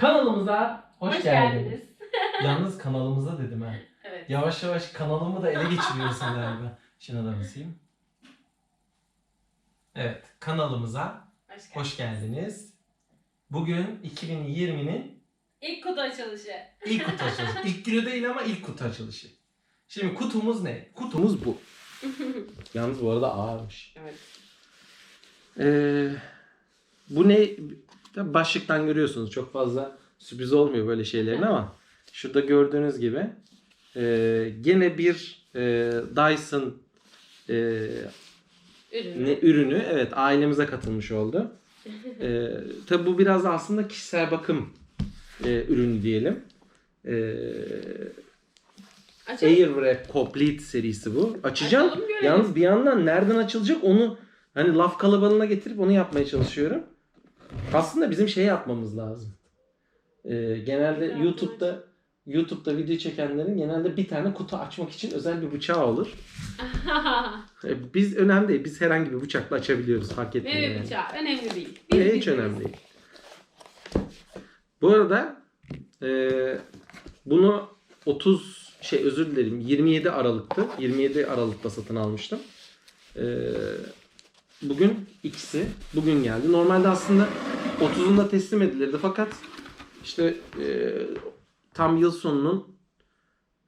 Kanalımıza hoş, Hoş geldiniz. geldiniz. Yalnız kanalımıza dedim ha. Evet. Yavaş yavaş kanalımı da ele geçiriyorsun galiba. Şuna da basayım. Evet, kanalımıza Hoş, hoş geldiniz. Bugün 2020'nin İlk kutu açılışı. ilk kutu açılışı. İlk günü değil ama ilk kutu açılışı. Şimdi kutumuz ne? Kutumuz bu. Yalnız bu arada ağırmış. Evet. Ee, bu ne? Tabii Başlıktan görüyorsunuz çok fazla sürpriz olmuyor böyle şeylerin ama şurada gördüğünüz gibi e, gene bir e, Dyson e, Ürünü. ne, ürünü evet ailemize katılmış oldu. E, tabii bu biraz da aslında kişisel bakım e, ürünü diyelim. E, Açalım. Airwrap Complete serisi bu. Açacağım. Açalım, görelim. Yalnız bir yandan nereden açılacak onu hani laf kalabalığına getirip onu yapmaya çalışıyorum. Aslında bizim şey yapmamız lazım. Ee, genelde YouTube'da YouTube'da video çekenlerin genelde bir tane kutu açmak için özel bir bıçağı olur. Ee, Biz önemli değil. Biz herhangi bir bıçakla açabiliyoruz. Fark etmiyor. Meyve yani. bıçağı. Önemli değil. Hiç biliriz. önemli değil. Bu arada e, bunu 30 şey özür dilerim 27 Aralık'tı. 27 Aralık'ta satın almıştım. E, bugün ikisi bugün geldi. Normalde aslında 30'unda teslim edilirdi fakat işte e, tam yıl sonunun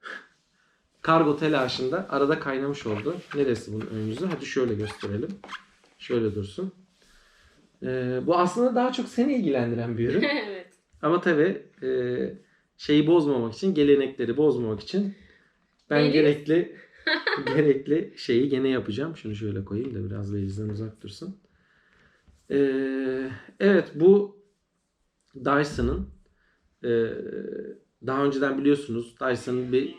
kargo telaşında arada kaynamış oldu. Neresi bunun ön yüzü? Hadi şöyle gösterelim. Şöyle dursun. Ee, bu aslında daha çok seni ilgilendiren bir ürün. evet. Ama tabii e, şeyi bozmamak için, gelenekleri bozmamak için ben Beliz. gerekli gerekli şeyi gene yapacağım. Şunu şöyle koyayım da biraz Beliz'den uzak dursun. Ee, evet bu Dyson'ın e, daha önceden biliyorsunuz Dyson'ın bir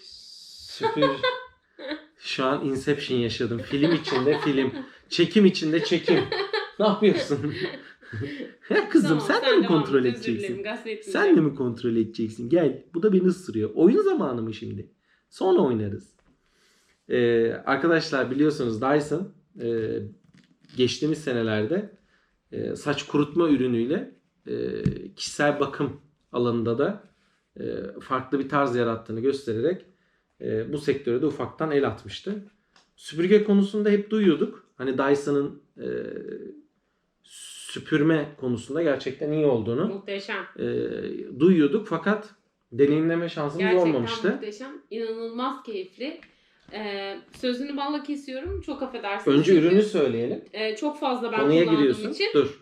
süpür şu an Inception yaşadım. Film içinde film. Çekim içinde çekim. Ne yapıyorsun? ya kızım Tamam, sen, de mi kontrol edeceksin? Sen de mi kontrol edeceksin? Gel. Bu da beni ısırıyor. Oyun zamanı mı şimdi? Sonra oynarız. Ee, arkadaşlar biliyorsunuz Dyson e, geçtiğimiz senelerde e, saç kurutma ürünüyle e, kişisel bakım alanında da e, farklı bir tarz yarattığını göstererek e, bu sektöre de ufaktan el atmıştı. Süpürge konusunda hep duyuyorduk. Hani Dyson'ın e, süpürme konusunda gerçekten iyi olduğunu Muhteşem. e, duyuyorduk fakat deneyimleme şansımız Gerçekten olmamıştı. muhteşem. İnanılmaz keyifli. Ee, sözünü balla kesiyorum. Çok affedersiniz. Önce Çünkü, ürünü söyleyelim. e, çok fazla ben Konuya kullandığım giriyorsun. için. Dur.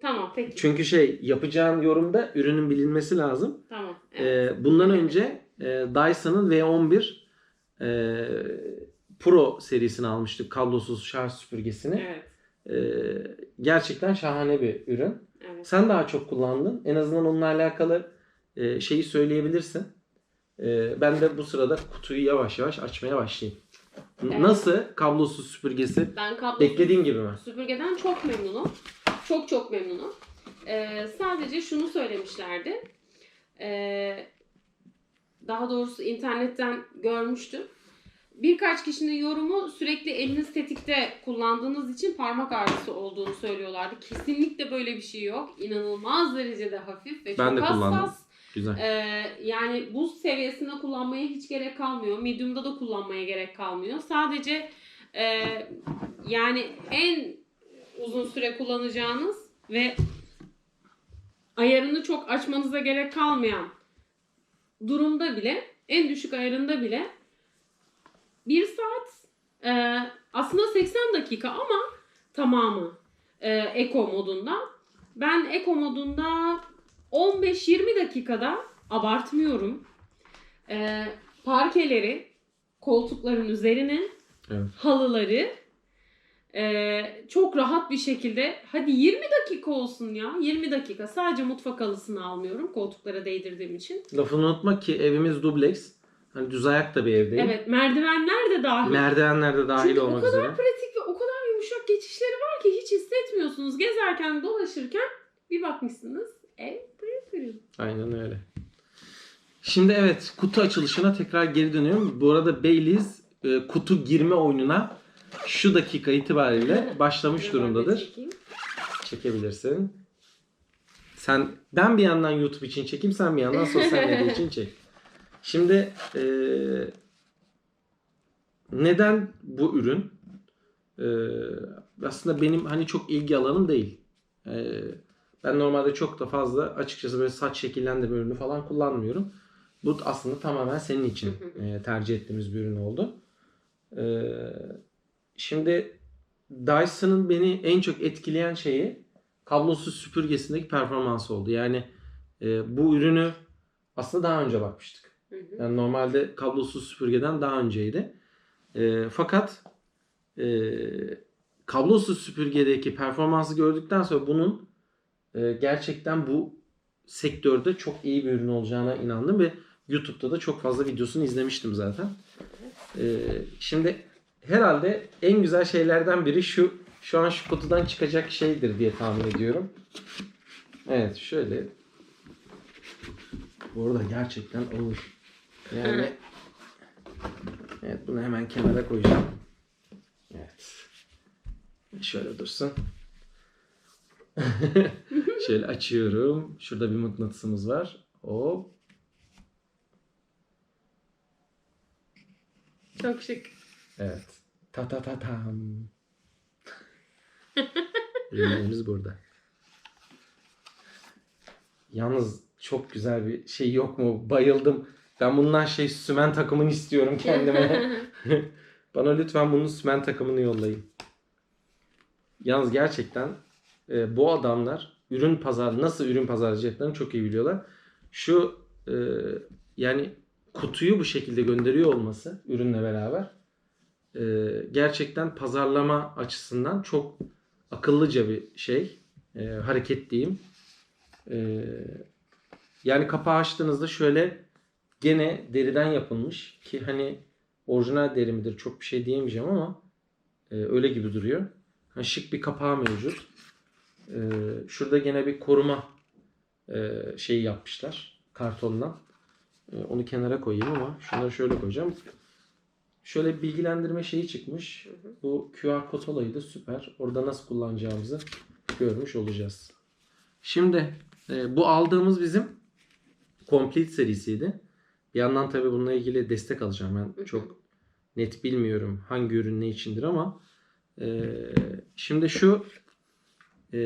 Tamam peki. Çünkü şey yapacağın yorumda ürünün bilinmesi lazım. Tamam. Evet. E, bundan önce e, Dyson'ın V11 e, Pro serisini almıştık. Kablosuz şarj süpürgesini. evet. E, gerçekten şahane bir ürün. Evet. Sen daha çok kullandın. En azından onunla alakalı e, şeyi söyleyebilirsin. E, ben de bu sırada kutuyu yavaş yavaş açmaya başlayayım. Evet. Nasıl kablosuz süpürgesi? Ben kablosuz Beklediğin gibi mi? süpürgeden çok memnunum. Çok çok memnunum. Ee, sadece şunu söylemişlerdi. Ee, daha doğrusu internetten görmüştüm. Birkaç kişinin yorumu sürekli eliniz tetikte kullandığınız için parmak ağrısı olduğunu söylüyorlardı. Kesinlikle böyle bir şey yok. İnanılmaz derecede hafif ve Ben çok de hassas. kullandım. Güzel. Ee, yani buz seviyesinde kullanmaya hiç gerek kalmıyor. Medium'da da kullanmaya gerek kalmıyor. Sadece e, yani en uzun süre kullanacağınız ve ayarını çok açmanıza gerek kalmayan durumda bile en düşük ayarında bile bir saat e, aslında 80 dakika ama tamamı e, Eco modunda. Ben Eco modunda 15-20 dakikada abartmıyorum. E, parkeleri, koltukların üzerine, Evet. halıları e, çok rahat bir şekilde hadi 20 dakika olsun ya 20 dakika sadece mutfak halısını almıyorum koltuklara değdirdiğim için. Lafını unutma ki evimiz dubleks. Hani düz ayak da bir evdeyim. Evet merdivenler de dahil. Merdivenler de dahil Çünkü o olmak kadar üzere. pratik ve o kadar yumuşak geçişleri var ki hiç hissetmiyorsunuz. Gezerken dolaşırken bir bakmışsınız ev pırıl pırıl. Aynen öyle. Şimdi evet kutu açılışına tekrar geri dönüyorum. Bu arada Baileys e, kutu girme oyununa şu dakika itibariyle başlamış durumdadır. Çekebilirsin. Sen ben bir yandan YouTube için çekeyim, sen bir yandan sosyal medya için çek. Şimdi eee, neden bu ürün? Eee, aslında benim hani çok ilgi alanım değil. Eee, ben normalde çok da fazla açıkçası böyle saç şekillendirme ürünü falan kullanmıyorum. Bu aslında tamamen senin için eee, tercih ettiğimiz bir ürün oldu. Eee, şimdi Dyson'ın beni en çok etkileyen şeyi kablosuz süpürgesindeki performansı oldu. Yani e, bu ürünü aslında daha önce bakmıştık. Yani normalde kablosuz süpürgeden daha önceydi. E, fakat e, kablosuz süpürgedeki performansı gördükten sonra bunun e, gerçekten bu sektörde çok iyi bir ürün olacağına inandım ve YouTube'da da çok fazla videosunu izlemiştim zaten. E, şimdi herhalde en güzel şeylerden biri şu şu an şu kutudan çıkacak şeydir diye tahmin ediyorum. Evet şöyle. Bu arada gerçekten ağır. Yani Evet bunu hemen kenara koyacağım. Evet. Şöyle dursun. Şöyle açıyorum. Şurada bir mıknatısımız var. Hop. Çok şık. Evet. Ta ta ta tam. Ürünlerimiz burada. Yalnız çok güzel bir şey yok mu? Bayıldım. Ben bundan şey sümen takımını istiyorum kendime. Bana lütfen bunun sümen takımını yollayın. Yalnız gerçekten e, bu adamlar ürün pazar nasıl ürün pazarlayacaklarını çok iyi biliyorlar. Şu e, yani kutuyu bu şekilde gönderiyor olması ürünle beraber e, gerçekten pazarlama açısından çok akıllıca bir şey. E, hareket diyeyim. E, yani kapağı açtığınızda şöyle gene deriden yapılmış ki hani orijinal deri midir çok bir şey diyemeyeceğim ama e, öyle gibi duruyor. Ha, şık bir kapağı mevcut. E, şurada gene bir koruma e, şeyi yapmışlar kartondan. E, onu kenara koyayım ama şunları şöyle koyacağım. Şöyle bir bilgilendirme şeyi çıkmış. Bu QR kod olayı da süper. Orada nasıl kullanacağımızı görmüş olacağız. Şimdi e, bu aldığımız bizim Complete serisiydi. Bir yandan tabii bununla ilgili destek alacağım. Ben hı. çok net bilmiyorum hangi ürün ne içindir ama e, şimdi şu e,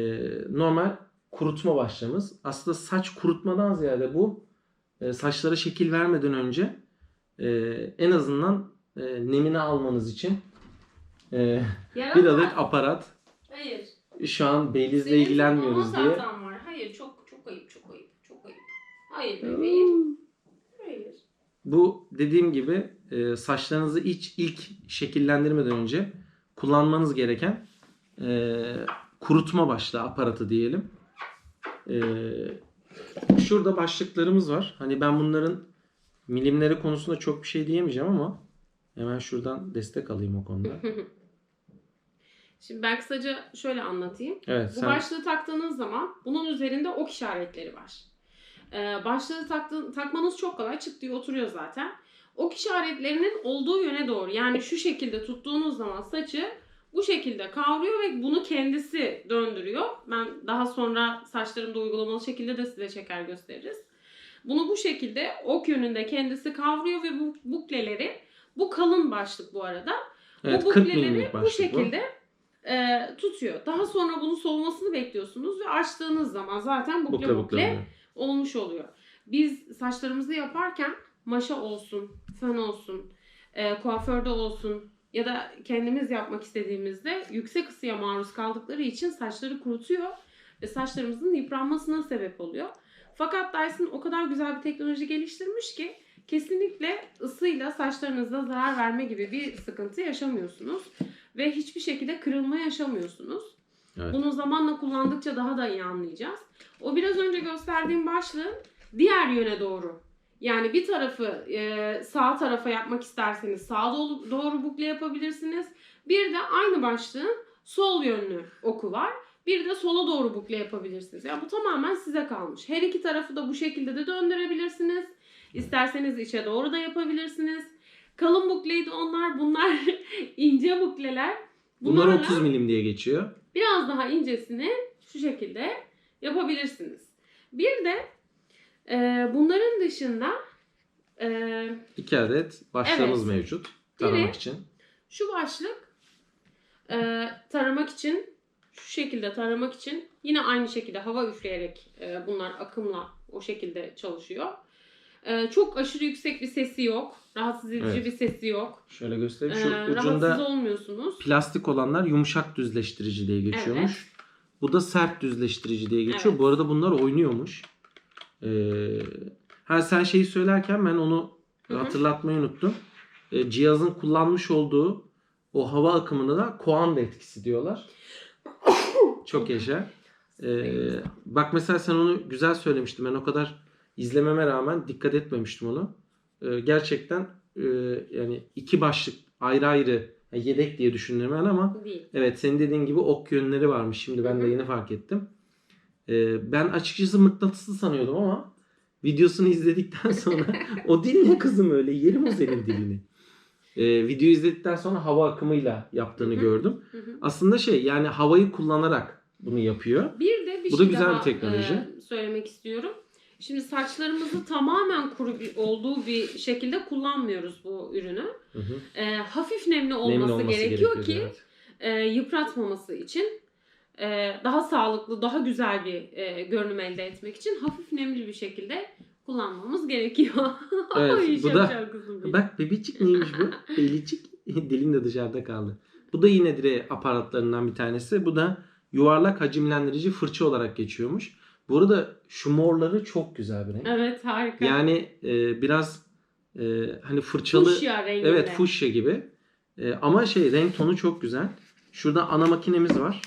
normal kurutma başlığımız. Aslında saç kurutmadan ziyade bu e, saçlara şekil vermeden önce e, en azından e, nemini almanız için e, bir adet aparat. Hayır. Şu an Beylik'le Senin ilgilenmiyoruz diye. zaten var. Hayır çok çok ayıp çok ayıp çok ayıp. Hayır bebeğim. Hayır. Bu dediğim gibi e, saçlarınızı ilk, ilk şekillendirmeden önce kullanmanız gereken e, kurutma başlığı aparatı diyelim. E, şurada başlıklarımız var. Hani ben bunların milimleri konusunda çok bir şey diyemeyeceğim ama hemen şuradan destek alayım o konuda. Şimdi ben kısaca şöyle anlatayım. Evet Bu sen başlığı taktığınız zaman bunun üzerinde ok işaretleri var. Ee, başlığı taktı, takmanız çok kolay. Çıt diye oturuyor zaten. Ok işaretlerinin olduğu yöne doğru yani şu şekilde tuttuğunuz zaman saçı bu şekilde kavruyor ve bunu kendisi döndürüyor. Ben daha sonra saçlarımda uygulamalı şekilde de size çeker gösteririz. Bunu bu şekilde ok yönünde kendisi kavruyor ve bu bukleleri bu kalın başlık bu arada evet, bu 40 bukleleri bu şekilde e, tutuyor. Daha sonra bunun soğumasını bekliyorsunuz ve açtığınız zaman zaten bukle Bukle bukle, bukle. olmuş oluyor. Biz saçlarımızı yaparken maşa olsun, fön olsun, e, kuaförde olsun ya da kendimiz yapmak istediğimizde yüksek ısıya maruz kaldıkları için saçları kurutuyor ve saçlarımızın yıpranmasına sebep oluyor. Fakat Dyson o kadar güzel bir teknoloji geliştirmiş ki kesinlikle ısıyla saçlarınıza zarar verme gibi bir sıkıntı yaşamıyorsunuz ve hiçbir şekilde kırılma yaşamıyorsunuz. Evet. Bunu zamanla kullandıkça daha da iyi anlayacağız. O biraz önce gösterdiğim başlığın diğer yöne doğru. Yani bir tarafı e, sağ tarafa yapmak isterseniz sağa doğru, doğru bukle yapabilirsiniz. Bir de aynı başlığın sol yönlü oku var. Bir de sola doğru bukle yapabilirsiniz. Yani bu tamamen size kalmış. Her iki tarafı da bu şekilde de döndürebilirsiniz. İsterseniz içe doğru da yapabilirsiniz. Kalın bukleydi onlar. Bunlar ince bukleler. Bunlar Bunlarla 30 milim diye geçiyor. biraz daha incesini şu şekilde yapabilirsiniz. Bir de e, bunların dışında e, İki adet başlığımız Evet. mevcut. Taramak Biri- için. şu başlık e, taramak için şu şekilde taramak için yine aynı şekilde hava üfleyerek e, bunlar akımla o şekilde çalışıyor. E, çok aşırı yüksek bir sesi yok. Rahatsız edici Evet. bir sesi yok. Şöyle göstereyim. E, Şu rahatsız ucunda olmuyorsunuz. plastik olanlar yumuşak düzleştirici diye geçiyormuş. Bu da sert düzleştirici diye geçiyor. Evet. Bu arada bunlar oynuyormuş. Ee, ha sen şeyi söylerken ben onu Hı hı. hatırlatmayı unuttum. Ee, cihazın kullanmış olduğu o hava akımını da Coanda etkisi diyorlar. Çok yaşa. Ee, bak mesela sen onu güzel söylemiştin. Ben o kadar izlememe rağmen dikkat etmemiştim onu. Ee, gerçekten e, yani iki başlık ayrı ayrı yani yedek diye düşündüm ben ama Değil. Evet senin dediğin gibi ok yönleri varmış. Şimdi ben de yeni fark ettim. Ee, ben açıkçası mıknatıslı sanıyordum ama videosunu izledikten sonra o dil ne kızım öyle yerim o senin dilini. Ee, videoyu izledikten sonra hava akımıyla yaptığını gördüm. Aslında şey yani havayı kullanarak bunu yapıyor. Bir de bir Bu da şey güzel daha bir teknoloji. e, söylemek istiyorum. Şimdi saçlarımızı tamamen kuru bir, olduğu bir şekilde kullanmıyoruz bu ürünü. Hı hı. E, hafif nemli olması, Nemli olması gerekiyor, gerekiyor, ki evet. e, yıpratmaması için e, daha sağlıklı, daha güzel bir görünüm elde etmek için hafif nemli bir şekilde kullanmamız gerekiyor. Evet, bu da-. Bak bebecik neymiş bu? Belicik. Dilin de dışarıda kaldı. Bu da yine dire aparatlarından bir tanesi. Bu da yuvarlak hacimlendirici fırça olarak geçiyormuş. Bu arada şu morları çok güzel bir renk. Evet harika. Yani e, biraz e, hani fırçalı. Fuşya renginde. Evet fuşya gibi. E, ama şey renk tonu çok güzel. Şurada ana makinemiz var.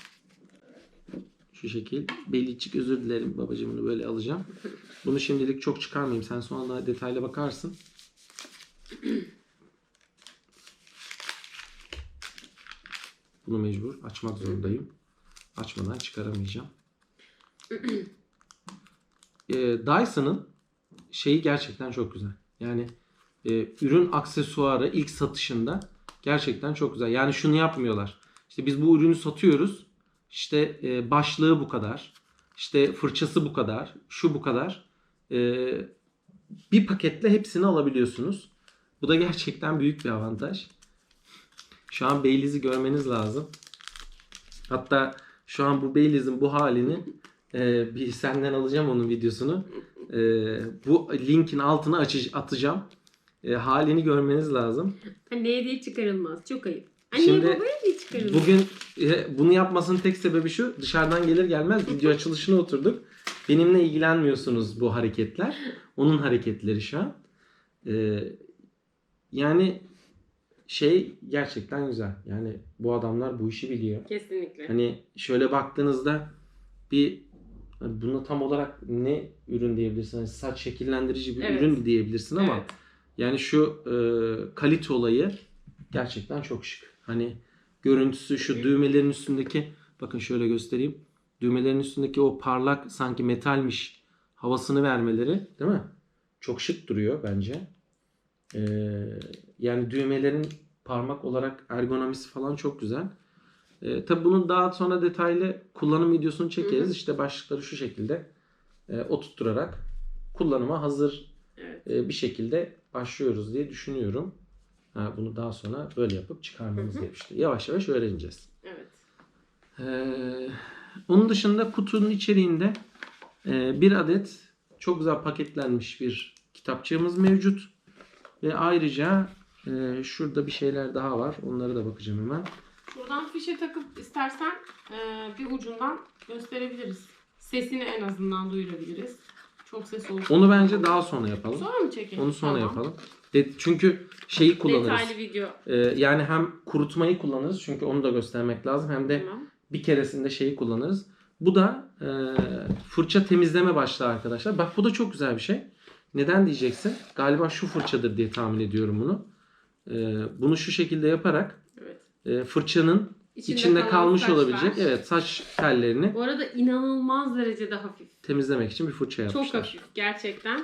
Şu şekil. Belicik özür dilerim babacığım bunu böyle alacağım. Bunu şimdilik çok çıkarmayayım. Sen sonra daha detaylı bakarsın. Bunu mecbur açmak zorundayım. Açmadan çıkaramayacağım. e, Dyson'ın şeyi gerçekten çok güzel. Yani e, ürün aksesuarı ilk satışında gerçekten çok güzel. Yani şunu yapmıyorlar. İşte biz bu ürünü satıyoruz. İşte e, başlığı bu kadar. İşte fırçası bu kadar. Şu bu kadar. E, bir paketle hepsini alabiliyorsunuz. Bu da gerçekten büyük bir avantaj. Şu an Bailey's'i görmeniz lazım. Hatta şu an bu Bailey's'in bu halini e, bir senden alacağım onun videosunu. E, bu linkin altına açı- atacağım. E, halini görmeniz lazım. Anneye diye çıkarılmaz. Çok ayıp. Anneye Şimdi babaya diye çıkarılmaz. Bugün e, bunu yapmasının tek sebebi şu. Dışarıdan gelir gelmez video açılışına oturduk. Benimle ilgilenmiyorsunuz bu hareketler. Onun hareketleri şu an. E, yani şey gerçekten güzel. Yani bu adamlar bu işi biliyor. Kesinlikle. Hani şöyle baktığınızda bir hani buna tam olarak ne ürün diyebilirsin? Hani saç şekillendirici bir Evet. ürün diyebilirsin ama Evet. yani şu e, kalite olayı gerçekten çok şık. Hani görüntüsü şu düğmelerin üstündeki bakın şöyle göstereyim. Düğmelerin üstündeki o parlak sanki metalmiş havasını vermeleri değil mi? Çok şık duruyor bence. E, yani düğmelerin parmak olarak ergonomisi falan çok güzel. E, tabi bunun daha sonra detaylı kullanım videosunu çekeriz. Hı hı. İşte başlıkları şu şekilde e, oturtturarak kullanıma hazır Evet. e, bir şekilde başlıyoruz diye düşünüyorum. Ha, bunu daha sonra böyle yapıp çıkarmamız gerekiyor. Yavaş yavaş öğreneceğiz. Evet. Ee, onun dışında kutunun içeriğinde e, bir adet çok güzel paketlenmiş bir kitapçığımız mevcut. Ve ayrıca e, şurada bir şeyler daha var. Onlara da bakacağım hemen. Şuradan fişe takıp istersen e, bir ucundan gösterebiliriz. Sesini en azından duyurabiliriz. Çok ses olsun. Onu bence daha sonra yapalım. Sonra mı çekelim? Onu sonra Tamam. yapalım. De- çünkü şeyi kullanırız. Detaylı video. Ee, yani hem kurutmayı kullanırız çünkü onu da göstermek lazım hem de Tamam. bir keresinde şeyi kullanırız. Bu da e, fırça temizleme başlığı arkadaşlar. Bak bu da çok güzel bir şey. Neden diyeceksin? Galiba şu fırçadır diye tahmin ediyorum bunu. E, bunu şu şekilde yaparak Evet. e, fırçanın İçinde, içinde kalmış saçlar. olabilecek evet saç tellerini Bu arada inanılmaz derecede hafif. temizlemek için bir fırça yapmışlar. Çok hafif gerçekten.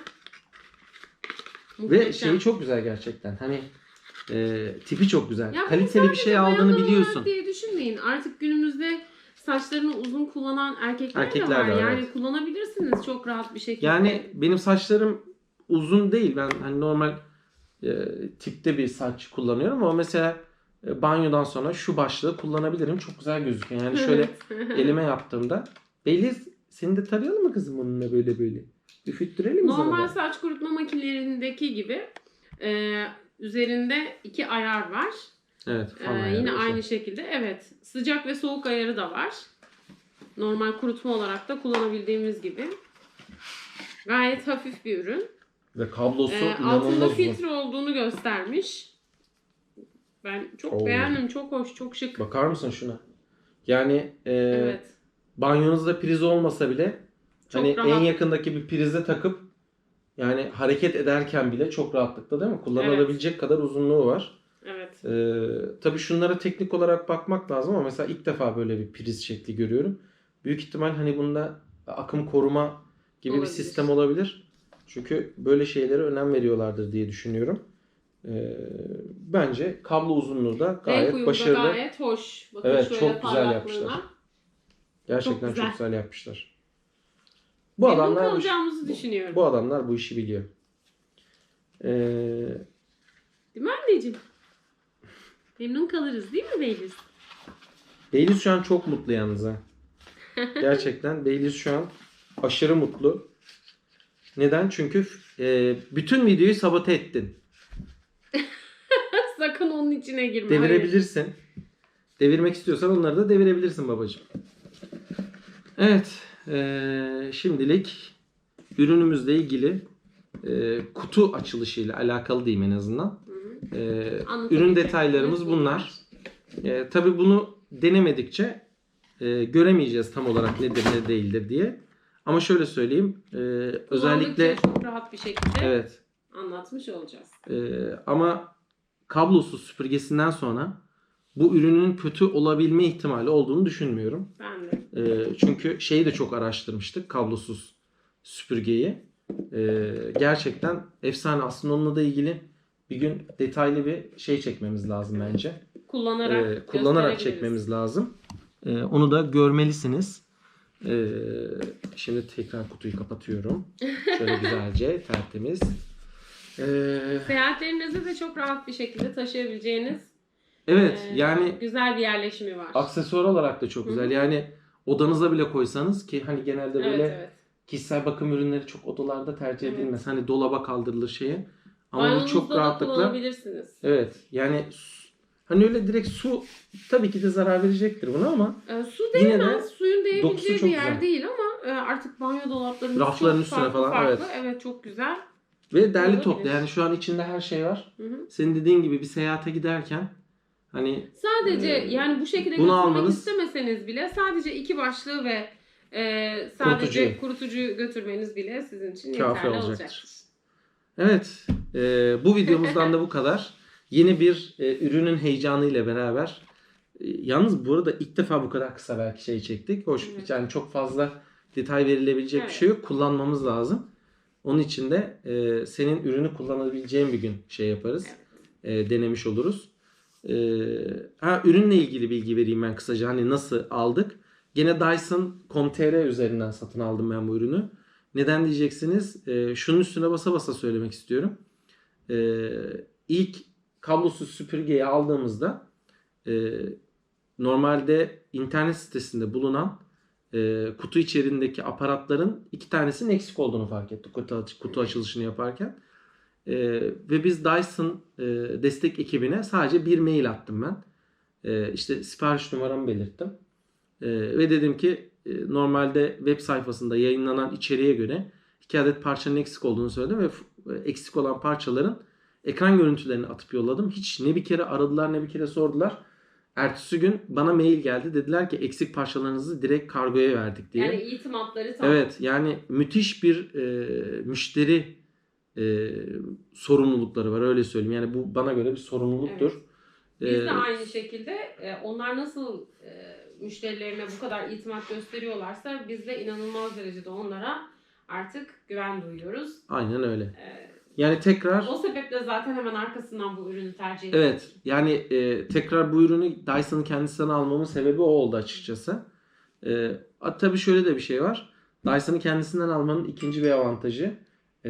Ve şeyi çok güzel gerçekten. Hani e, tipi çok güzel. Ya Kaliteli bir şey aldığını biliyorsun. diye düşünmeyin. Artık günümüzde saçlarını uzun kullanan erkekler, Erkekler de var. de var, yani evet. kullanabilirsiniz çok rahat bir şekilde. Yani benim saçlarım uzun değil. Ben hani normal e, tipte bir saç kullanıyorum ama mesela e, banyodan sonra şu başlığı kullanabilirim. Çok güzel gözüküyor. Yani şöyle elime yaptığımda. Beliz seni de tarayalım mı kızım onunla böyle böyle? Üfüttürelim Normal saç kurutma makinelerindeki gibi e, üzerinde iki ayar var. Evet. Fan ayarı yine özel. aynı şekilde evet sıcak ve soğuk ayarı da var. Normal kurutma olarak da kullanabildiğimiz gibi. Gayet hafif bir ürün. Ve kablosu E, inanılmaz altında uzun. filtre olduğunu göstermiş. Ben çok Oo. beğendim. Çok hoş, çok şık. Bakar mısın şuna? Yani e, evet. banyonuzda priz olmasa bile Çok hani rahat. en yakındaki bir prize takıp yani hareket ederken bile çok rahatlıkla değil mi? Kullanılabilecek kadar uzunluğu var. Evet. Ee, tabii şunlara teknik olarak bakmak lazım ama mesela ilk defa böyle bir priz şekli görüyorum. Büyük ihtimal hani bunda akım koruma gibi Olabilir. bir sistem olabilir. Çünkü böyle şeylere önem veriyorlardır diye düşünüyorum. Ee, bence kablo uzunluğu da Renk gayet da başarılı. gayet hoş. Bakın Evet, şöyle çok güzel yapmışlar. Gerçekten Çok çok güzel. güzel, yapmışlar. Bu Memnun adamlar bu, kalacağımızı düşünüyorum. bu adamlar bu işi biliyor. Ee, Değil mi anneciğim? Memnun kalırız değil mi Beyliz? Beyliz şu an çok mutlu yalnız ha. Gerçekten Beyliz şu an aşırı mutlu. Neden? Çünkü e, bütün videoyu sabote ettin. Sakın onun içine girme. Hayır. Devirebilirsin. Devirmek istiyorsan onları da devirebilirsin babacığım. Evet. E, şimdilik ürünümüzle ilgili e, kutu açılışıyla alakalı diyeyim en azından. Hı hı. E, ürün detaylarımız bunlar. E, tabii bunu denemedikçe e, göremeyeceğiz tam olarak nedir ne değildir diye. Ama şöyle söyleyeyim. e, özellikle çok rahat bir şekilde evet anlatmış olacağız. e, ama kablosuz süpürgesinden sonra bu ürünün kötü olabilme ihtimali olduğunu düşünmüyorum. Ben. E, çünkü şeyi de çok araştırmıştık kablosuz süpürgeyi. E, gerçekten efsane. Aslında onunla da ilgili bir gün detaylı bir şey çekmemiz lazım bence. Kullanarak, Ee, kullanarak çekmemiz lazım. Ee, onu da görmelisiniz. Ee, şimdi tekrar kutuyu kapatıyorum. Şöyle güzelce tertemiz. Ee, Seyahatlerinizde de çok rahat bir şekilde taşıyabileceğiniz evet e, yani güzel bir yerleşimi var. aksesuar olarak da çok güzel. hı. Yani odanıza bile koysanız ki hani genelde böyle Evet evet. kişisel bakım ürünleri çok odalarda tercih Evet. edilmez. Hani dolaba kaldırılır şeye. Ama bu çok rahatlıkla kullanabilirsiniz. Evet yani hani öyle direkt su tabii ki de zarar verecektir buna ama Ee, su Yine de değmez. Suyun değebileceği bir yer güzel. değil ama e, artık banyo dolaplarımız Rafların üstüne farklı falan, farklı. evet. Evet çok güzel. Ve derli toplu yani şu an içinde her şey var. Hı hı. Senin dediğin gibi bir seyahate giderken hani Sadece Ee, yani bu şekilde bunu götürmek almanız- istemeseniz bile sadece iki başlığı ve e, sadece Kurutucuyu. kurutucuyu götürmeniz bile sizin için yeterli olacaktır. olacaktır. evet e, bu videomuzdan da bu kadar. Yeni bir e, ürünün heyecanıyla beraber e, yalnız bu arada ilk defa bu kadar kısa belki şey çektik. Hoş Evet. yani çok fazla detay verilebilecek bir Evet. şey yok. Kullanmamız lazım. Onun için de e, senin ürünü kullanabileceğin bir gün şey yaparız. e, denemiş oluruz. E, ha, ürünle ilgili bilgi vereyim ben kısaca. Hani nasıl aldık? Gene Dyson.com.tr üzerinden satın aldım ben bu ürünü. Neden diyeceksiniz? E, şunun üstüne basa basa söylemek istiyorum. E, ilk kablosuz süpürgeyi aldığımızda e, normalde internet sitesinde bulunan e, kutu içerisindeki aparatların iki tanesinin eksik olduğunu fark ettik kutu, kutu açılışını yaparken. Ee, ve biz Dyson e, destek ekibine sadece bir mail attım ben. Ee, işte sipariş numaramı belirttim. Ee, ve dedim ki e, normalde web sayfasında yayınlanan içeriğe göre iki adet parçanın eksik olduğunu söyledim ve e, eksik olan parçaların ekran görüntülerini atıp yolladım. Hiç ne bir kere aradılar ne bir kere sordular. Ertesi gün bana mail geldi. Dediler ki eksik parçalarınızı direkt kargoya verdik diye. Yani itimatları tam. Evet yani müthiş bir e, müşteri e, sorumlulukları var öyle söyleyeyim. Yani bu bana göre bir sorumluluktur. Biz E, de aynı şekilde e, onlar nasıl e, müşterilerine bu kadar itimat gösteriyorlarsa biz de inanılmaz derecede onlara artık güven duyuyoruz. aynen öyle. E, Yani tekrar o sebeple zaten hemen arkasından bu ürünü tercih ettik. evet yani e, tekrar bu ürünü Dyson'ın kendisinden almamın sebebi o oldu açıkçası. E, tabii şöyle de bir şey var. Dyson'ı kendisinden almanın ikinci bir avantajı e,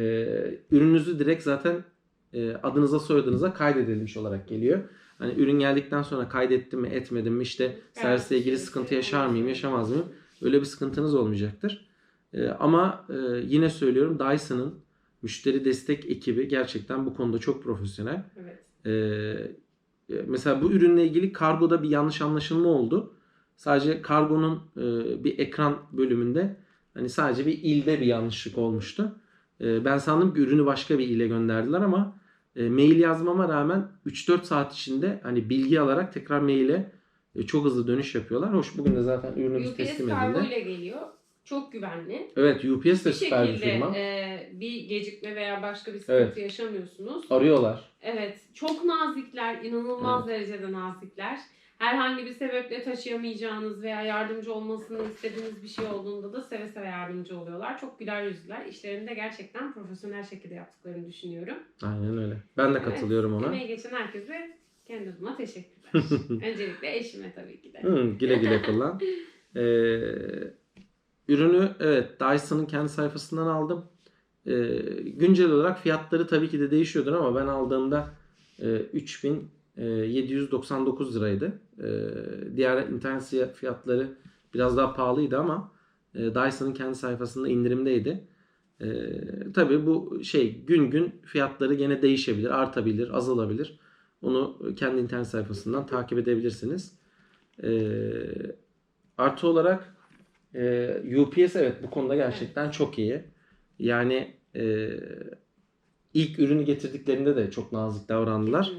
ürününüzü direkt zaten e, adınıza soyadınıza kaydedilmiş olarak geliyor. Hani ürün geldikten sonra kaydettim mi etmedim mi işte servisle ilgili sıkıntı yaşar mıyım yaşamaz mıyım öyle bir sıkıntınız olmayacaktır. E, ama e, yine söylüyorum Dyson'ın müşteri destek ekibi gerçekten bu konuda çok profesyonel. Evet. Ee, mesela bu ürünle ilgili kargoda bir yanlış anlaşılma oldu. Sadece kargonun e, bir ekran bölümünde hani sadece bir ilde bir yanlışlık olmuştu. Ee, ben sandım ki ürünü başka bir ile gönderdiler ama e, mail yazmama rağmen 3-4 saat içinde hani bilgi alarak tekrar maile e, çok hızlı dönüş yapıyorlar. Hoş bugün de zaten ürünümüz UPS teslim edildi. ile geliyor. Çok güvenli. Evet UPS de Bir süper bir şekilde firma. e, bir gecikme veya başka bir sıkıntı Evet. yaşamıyorsunuz. Arıyorlar. Evet. Çok nazikler. inanılmaz derecede nazikler. Herhangi bir sebeple taşıyamayacağınız veya yardımcı olmasını istediğiniz bir şey olduğunda da seve seve yardımcı oluyorlar. Çok güler yüzlüler. İşlerini de gerçekten profesyonel şekilde yaptıklarını düşünüyorum. Aynen öyle. Ben de Evet, katılıyorum ona. Emeği geçen herkese kendi adıma teşekkürler. Öncelikle eşime tabii ki de. Hı, güle güle kullan. Ee, ürünü evet Dyson'ın kendi sayfasından aldım. Ee, güncel olarak fiyatları tabii ki de değişiyordur ama ben aldığımda e, 3799 liraydı. Ee, diğer internet fiyatları biraz daha pahalıydı ama e, Dyson'ın kendi sayfasında indirimdeydi. Ee, tabii bu şey gün gün fiyatları gene değişebilir, artabilir, azalabilir. Onu kendi internet sayfasından takip edebilirsiniz. Ee, artı olarak e, UPS evet bu konuda gerçekten çok iyi. Yani e, ilk ürünü getirdiklerinde de çok nazik davrandılar.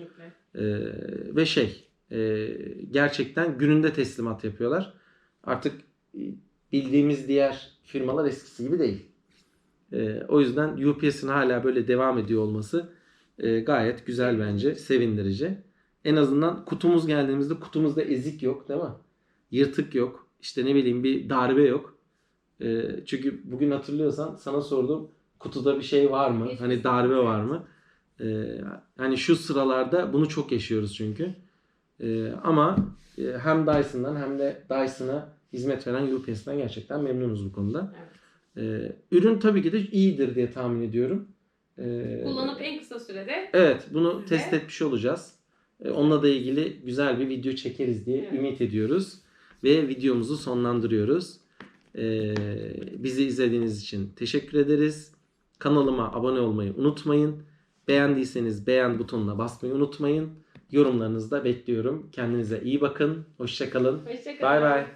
Ee, ve şey e, gerçekten gününde teslimat yapıyorlar. Artık e, bildiğimiz diğer firmalar eskisi gibi değil. Ee, o yüzden UPS'in hala böyle devam ediyor olması e, gayet güzel bence. Sevindirici. En azından kutumuz geldiğimizde kutumuzda ezik yok değil mi? Yırtık yok. İşte ne bileyim bir darbe yok. Ee, çünkü bugün hatırlıyorsan sana sordum kutuda bir şey var mı? Hani darbe var mı? Ee, hani şu sıralarda bunu çok yaşıyoruz çünkü. Ee, ama e, hem Dyson'dan hem de Dyson'a hizmet veren UPS'ten gerçekten memnunuz bu konuda. Evet. Ee, ürün tabii ki de iyidir diye tahmin ediyorum. Ee, Kullanıp en kısa sürede Evet bunu Ve- test etmiş olacağız. Ee, Onunla da ilgili güzel bir video çekeriz diye Evet. ümit ediyoruz. Ve videomuzu sonlandırıyoruz. Ee, bizi izlediğiniz için teşekkür ederiz. Kanalıma abone olmayı unutmayın. Beğendiyseniz beğen butonuna basmayı unutmayın. Yorumlarınızı da bekliyorum. Kendinize iyi bakın. Hoşçakalın. hoşçakalın. Bay bay.